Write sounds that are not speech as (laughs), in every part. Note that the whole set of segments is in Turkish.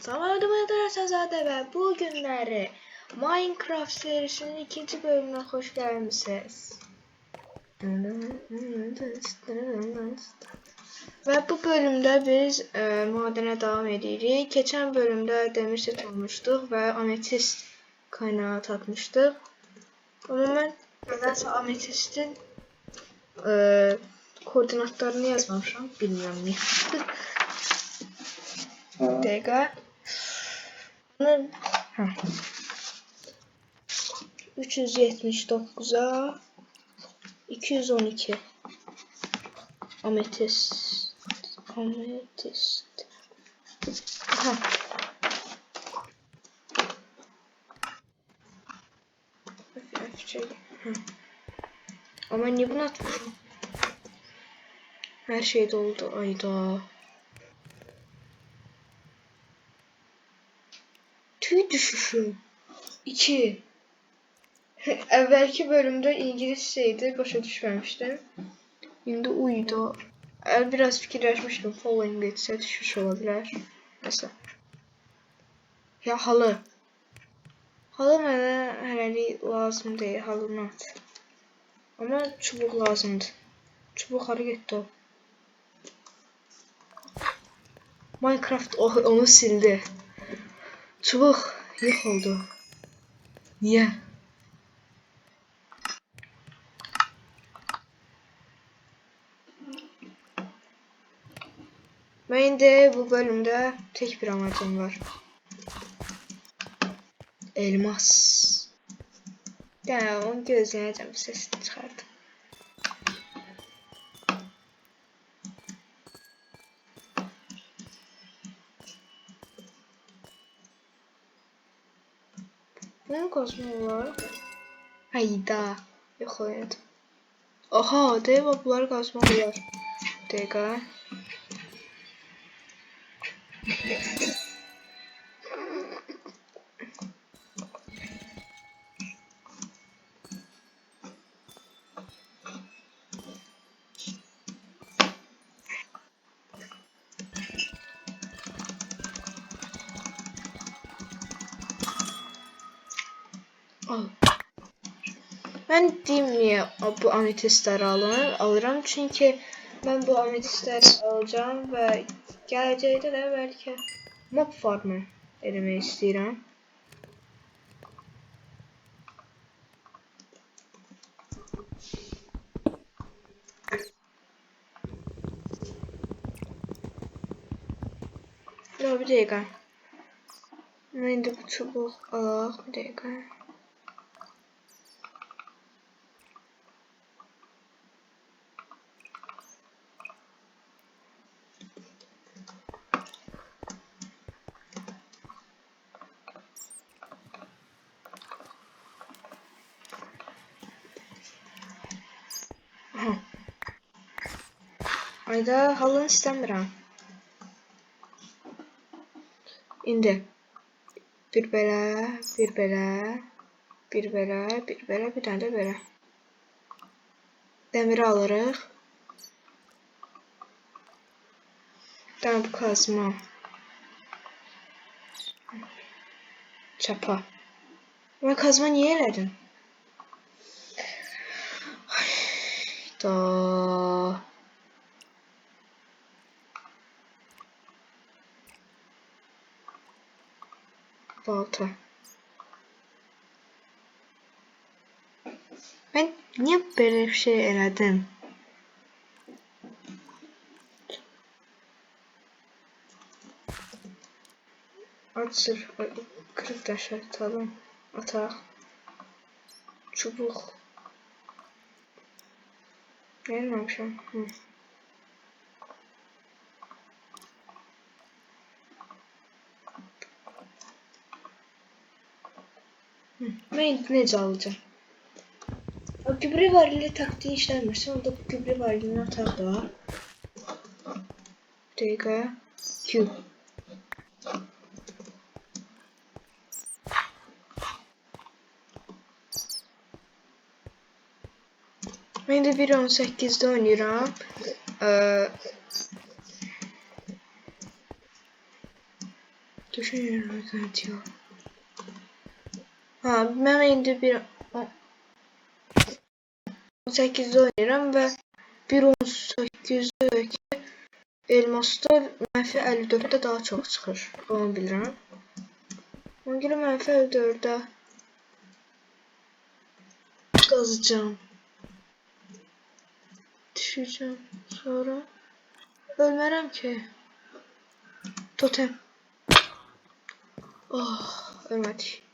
Salam arkadaşlar ve bugünleri Minecraft serisinin ikinci bölümüne hoş gelmişsiniz. Ve bu bölümde biz e, madene devam edirik. Geçen bölümde demir set olmuştuk ve ametist kaynağı takmıştık. Ama ben nedense ametistin e, koordinatlarını yazmamışım. Bilmiyorum niye. (laughs) Dega. Bunun ha. 379'a 212 ametist ametist Aha. Ama niye bunu atmışım? Her şey doldu. Ayda. Düşüşü. 2. (laughs) Evvelki bölümde İngilizceydi. Başa düşmemiştim. Şimdi uydu. El biraz fikirleşmiştim. Following geçse düşüş olabilir. Mesela. Ya halı. Halı mənə hələlik lazım deyil. Halını at. Ama çubuk lazımdı. Çubuk hara getdi o? Minecraft onu sildi. Çubuk yok oldu. Niye? Benim de bu bölümde tek bir amacım var. Elmas. Yani onu gözleyeceğim sesini çıkardım. Bunun kosmu var. Hayda. Yok oynadım. Aha dev bunları kazma var. Dega. Bu ametistleri alır, alırım çünkü ben bu ametistleri alacağım ve geleceğde de belki mob farmı eləmək istəyirəm. Yo, bir dəqiqə. Mən indi bu çubuq alaq, bir dəqiqə. Aha. Ayda halını istəmirəm. İndi bir belə, bir belə, bir belə, bir belə, bir dənə də belə. Dəmiri alırıq. Bir dənə bu kazma. Çapa. Ben kazma niye elədim? Da. Balta. Ben niye böyle bir şey elədim? Açır. Kırık taş atalım. Atak. Çubuk. Gelmemişim. Hı. Ben necə alacağım? O gübre varili taktiği işləmirsə, onda gübre varilini atar da. Bir dəqiqə. Q. Ben de 1.18'de oynuyorum. Ee, Düşünüyorum diyor. Ha, mən indi bir 18-də oynayıram və 1.18-də elmasda mənfi 54-də daha çox çıxır. Onu bilirəm. Ona görə mənfi 54-də qazacağım. Düşeceğim. Sonra ölmərəm ki. Totem. Oh, ölmədik.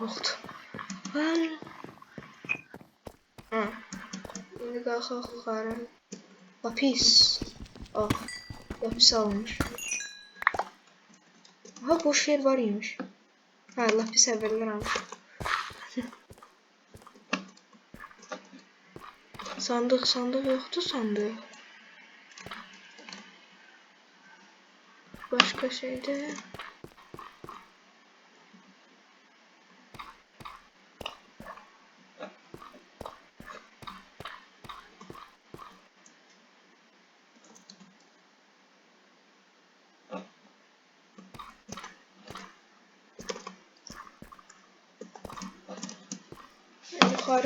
Korktum. Lan. Ha. Şimdi kalkak yukarı. Lapis. Ah. Lapis almış. Aha boş yer var imiş. Ha lapis evveller almış. (laughs) sandık sandık yoktu sandık. Başka şeyde.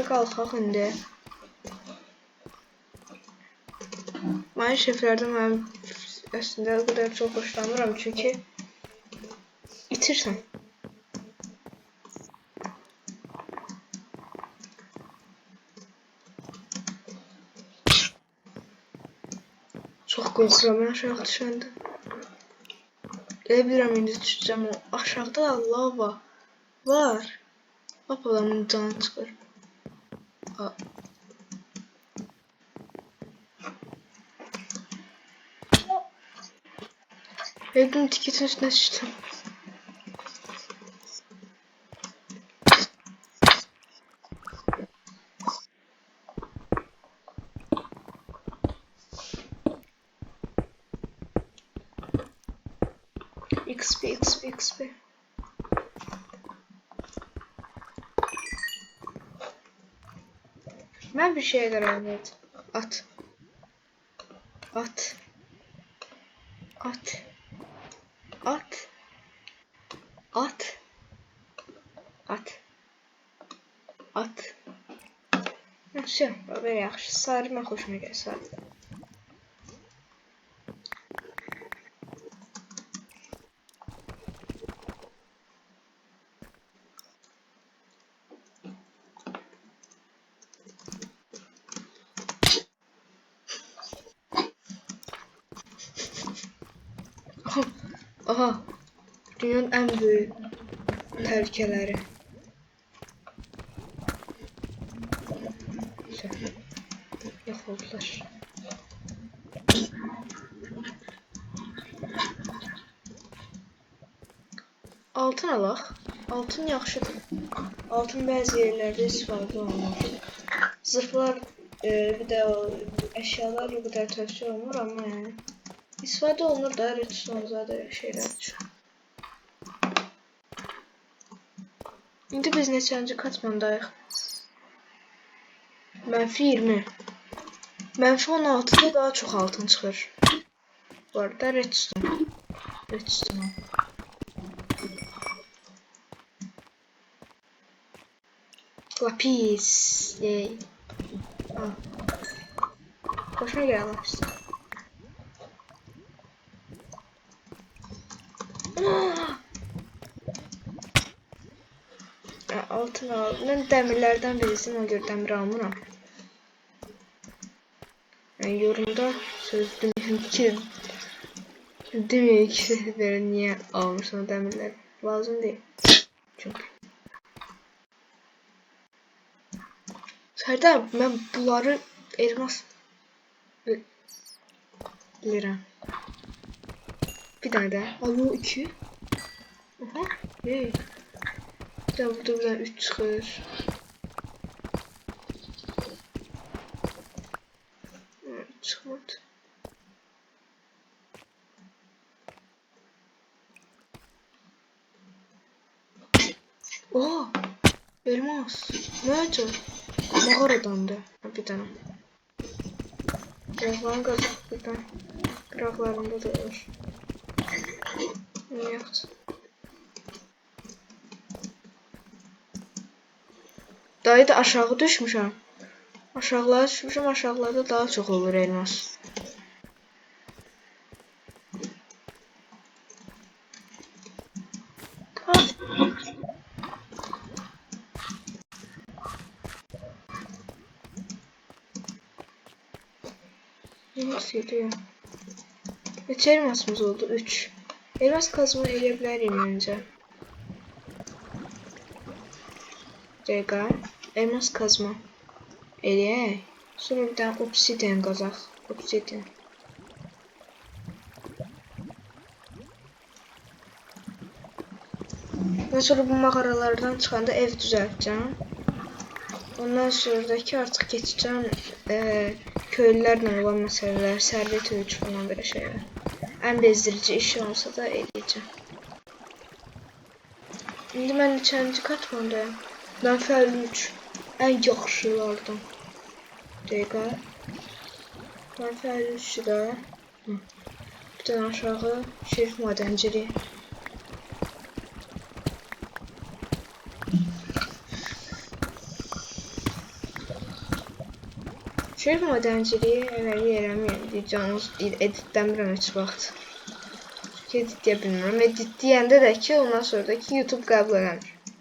Yukarı kalkaq indi. Mən şeflərdən mən əslində o qədər çox xoşlanmıram çünki itirsən. Çox qorxuram mən aşağı düşəndə. Elə bilirəm indi o aşağıda lava var. Lap adamın canı çıxır. A Evin tiketin üstüne düştüm. XP, XP, XP. Ben bir karar verdim. At. At. At. At. At. At. At. Yaxşı, belə yaxşı. Sarı mən xoşuma gəlir. Aha. Dünyanın en büyük tehlikeleri. Yok oldular. Altın alaq. Altın yaxşıdır. Altın bəzi yerlərdə istifadə olunur. Zırhlar e, bir də əşyalar o qədər tövsiyə olunur amma yəni İstifade olunur da redstone zaten şeyler düşün. İndi biz neçənci katmandayıq? Mənfi 20. Mənfi 16'da daha çox altın çıxır. Bu arada redstone. Redstone. Lapis. Al. Hoşuma gel lapis. Altın al. Ben demirlerden birisini göre demir almıram. Yani yorumda söz demeyeyim ki demeyeyim ki sefere niye almışsın o demirler. Lazım değil. Çünkü. Serdar ben bunları elmas lira. Bir tane daha. Al bu iki. Aha. Hey. Bir de burada buradan üç çıkıyor. Evet, çıkmadı. Oha! Elmas. Ne acaba? Mağaradandı. Ha, bir tane. Qıraqların qazaq buradan. Qıraqlarında da olur. Dayı da aşağı düşmüşəm. Aşağılara düşmüşəm, aşağılarda daha çox olur elmas. Elmas geliyor. Kaç elmasımız oldu? 3. Elmas kazma bilərik məncə. Dəqiqə. Elmas kazma. Eləyək. Sonra bir dənə obsidian qazaq. Obsidian. Ben sonra bu mağaralardan çıkanda ev düzelteceğim. Ondan sonra da ki artık geçeceğim eee köylülerle olan meseleler, servet ölçü falan böyle şeyler. En bezdirici iş olsa da eləyəcəm. İndi mən neçənci katmandayım? Mənfi 53. Ən yaxşılardan. Dəqiqə. Mənfi 53 də. Hı. Bir dənə aşağı şerif madenciliği. Şerif madenciliği əvvəl yerəməyəm diyeceğiniz editləmirəm heç vaxt. Çünki editləyə bilmirəm. Edit deyəndə də ki, ondan sonra da ki, YouTube qəbul eləmir.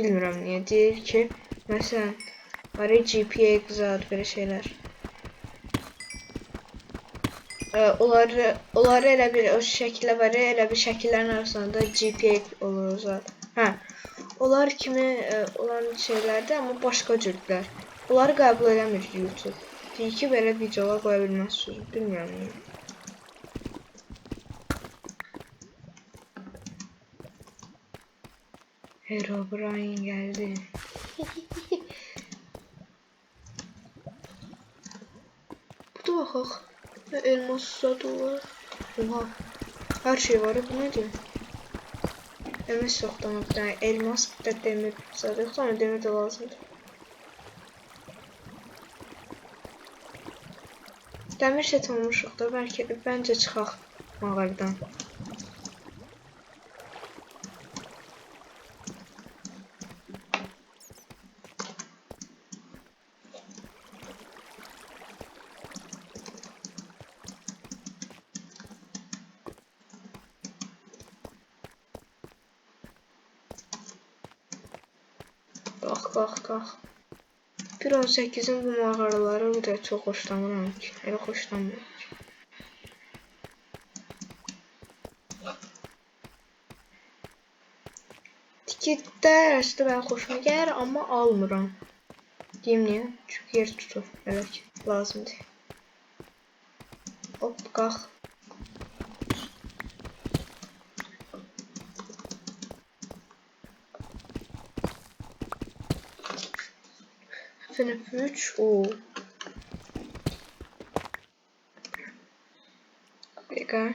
Bilmirəm niyə. Deyir ki, məsələn, var GPA qızar belə şeylər. Ə, onları, onları elə bir o şəkillər var elə bir şəkillərin arasında GPA olur zaten. Hə. Onlar kimi ə, olan şeylərdir, amma başqa cürdlər. Bunları qəbul eləmir YouTube. Deyir ki, belə videolar qoya bilməzsiniz. Bilmirəm niyə. Herobrine geldi. Burada baxaq. Və elmas zadı var. Oha. Hər şey var. Bu nədir? Elmas yoxdur amma bir elmas, bir də demir yoxdur amma demir də lazımdır. Dəmir set olmuşuq da bəlkə bəncə çıxaq mağaradan. Kalk kalk kalk. 1.18-in bu mağaraları bir də çox xoşlamıram ki. Elə xoşlamıram ki. Tikitdə əslində mən xoşuma gəlir, amma almıram. Deyim niyə? Çünki yer tutur. Elə ki, lazımdır. Hop, qalx. FNF 3 o. Legal.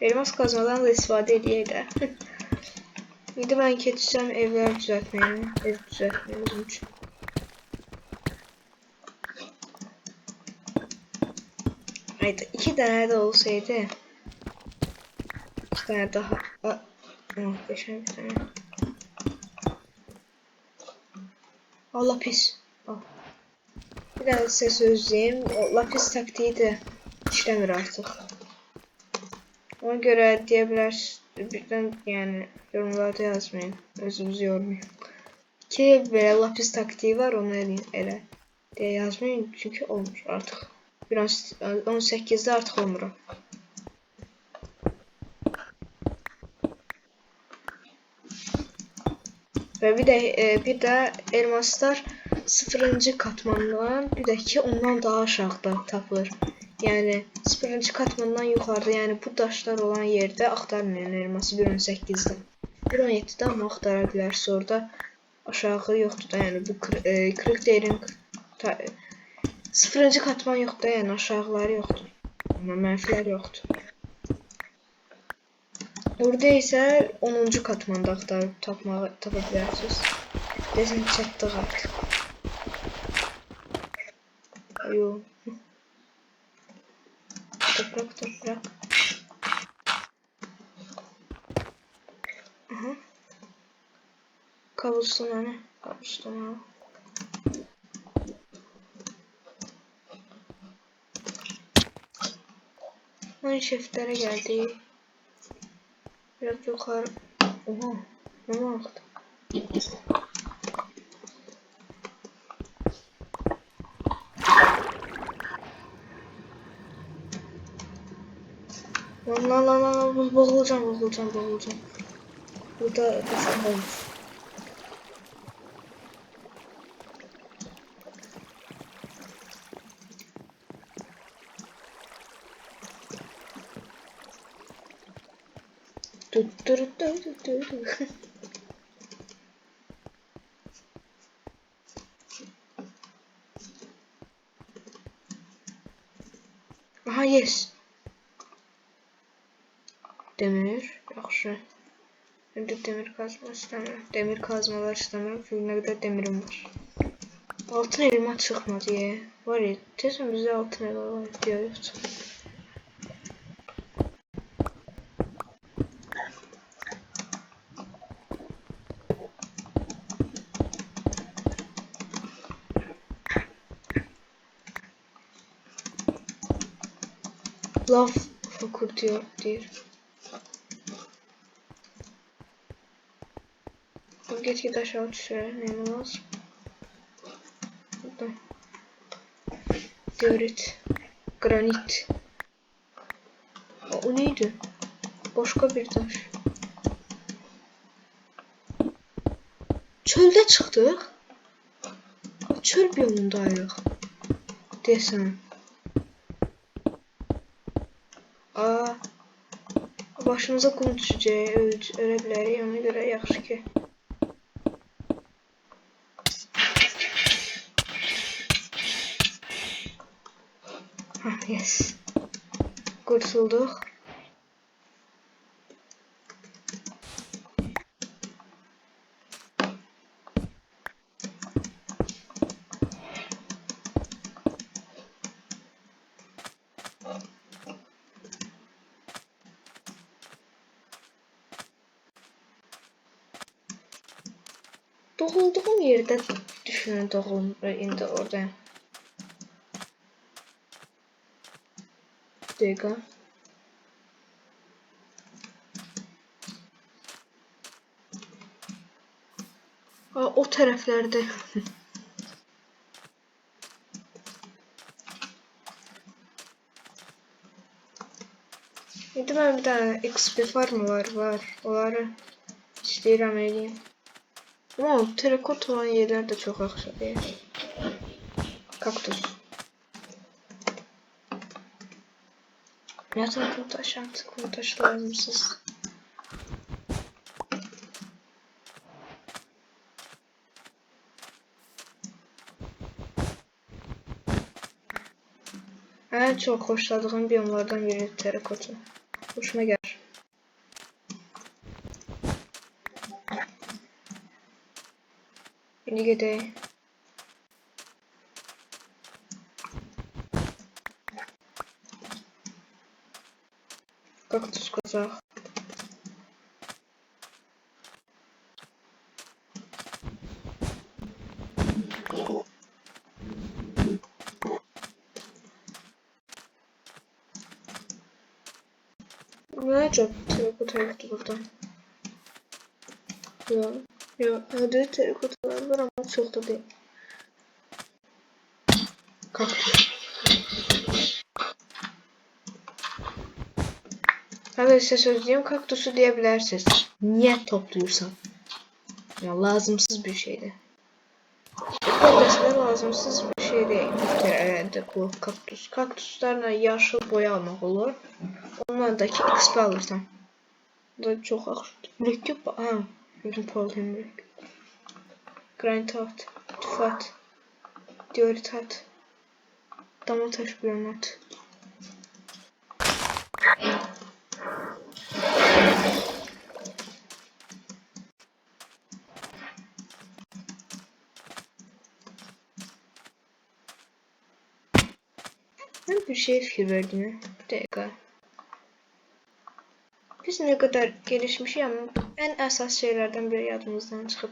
Elmas kazmadan da istifade ediyor da. Bir ben keçeceğim evler düzeltmeye. Ev düzeltmeye bizim için. Haydi iki tane de olsaydı. İki tane daha. Aa, muhteşem bir tane. Allah pis. Al. Bir daha size sözleyeyim. O lapis taktiği de işlemir artık. Ona göre diyebilir birden yani yorumlarda yazmayın. Özünüzü yormayın. Ki böyle lapis taktiği var onu elin ele diye yazmayın çünkü olmuş artık. Biraz 18'de artık olmuram. Ve bir de e, bir de elmaslar sıfırıncı katmandan bir de ki ondan daha aşağıda tapılır. Yani sıfırıncı katmandan yukarıda yani bu taşlar olan yerde aktarmayın elması 1.18'de. 1.17'de ama aktara bilərsiniz orada aşağı yoktur da yani bu kır, e, kırık değerin sıfırıncı katman yoktur da yani aşağıları yoktur. Amma mənfilər yoxdur. Burada isə 10-cu katmanda axtarıb tapmağı tapa bilərsiniz. Desən çatdıq artıq. Ayo. Toprak toprak. Aha. Kabuston hani. Kabuston al. Şeftlere geldi. Biraz yukarı. Oha. Ne baktı? Lan lan lan lan boğulacağım boğulacağım boğulacağım. Burada düşman olmuş. Tut. (laughs) Aha yes. Demir, yaxşı. Şimdi demir kazma istemiyorum. Demir kazmalar istemiyorum çünkü ne demirim var. Altın elma çıkmadı ya. Var ya, kesin bize altın elma var diyor. Lav fokurtuyor diyor. Gitgide aşağı. Neyim lazım? Burada. Diorit. Granit. O neydi? Başka bir taş. Çölde çıktık. Çöl biyomundayıq. Desem. Aa. Başımıza kum düşəcək, öl- ölə bilərik. Ona görə yaxşı ki. Hah, yes. Kurtulduk. Doğulduğum yerde düşünün doğum indi oradayım. Bir dakika. Aa, o taraflarda. Bir de ben bir tane XP farmı var var. Onları istəyirəm eləyim. Ama terakot olan yerler de çok aksa değil. Kaktüs. Yatak kum taş artık kum taş lazımsız. En çok hoşladığım biyomlardan biri terakotu. Hoşuma ligede как это в казах Ну, я что, ты куда-то там? Да. Yok. Hadi terakotalar var ama çok da değil. Hemen size söyleyeyim kaktüsü diyebilirsiniz. Niye topluyorsan? Ya lazımsız bir şeydi. Böylesine lazımsız bir şey değil. Herhalde bu kaktüs. Kaktüslerle yaşıl boya almak olur. Onlardaki XP alırsan. Bu da çok akıştı. Mürekkep ha. Uzun Paul Hembrek. Granit at. Tufat. Diorit at. Damla taş bir at. bir şey fikir verdiğine. Bir. Biz ne kadar gelişmiş ama en esas şeylerden biri yadımızdan çıkıp.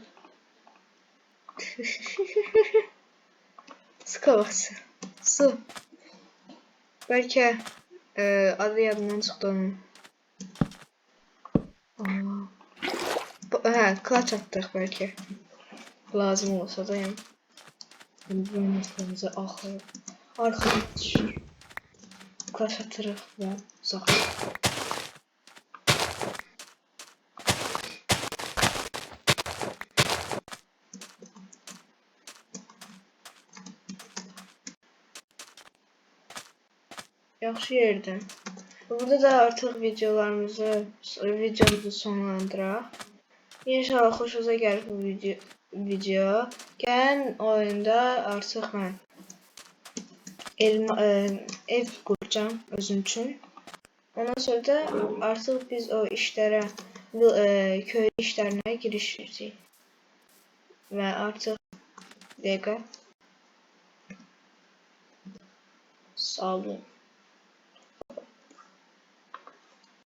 (laughs) Su kovası. Su. Belki e, adı yadımdan çıktı onun. Bu, he, clutch attık belki. Lazım olsa da yani. Bulmamızı ahı. Arkadaş. Clutch atırıq və uzaq. Yaxşı yerdə. Burada da artıq videolarımızı, videomuzu sonlandıraq. İnşallah xoşunuza gəlir bu video. video. Gələn oyunda artıq mən e, ev quracağam özüm üçün. Ondan sonra da artıq biz o işlərə, bu e, köy işlərinə girişəcəyik. Və artıq dəqiqə Sağ olun.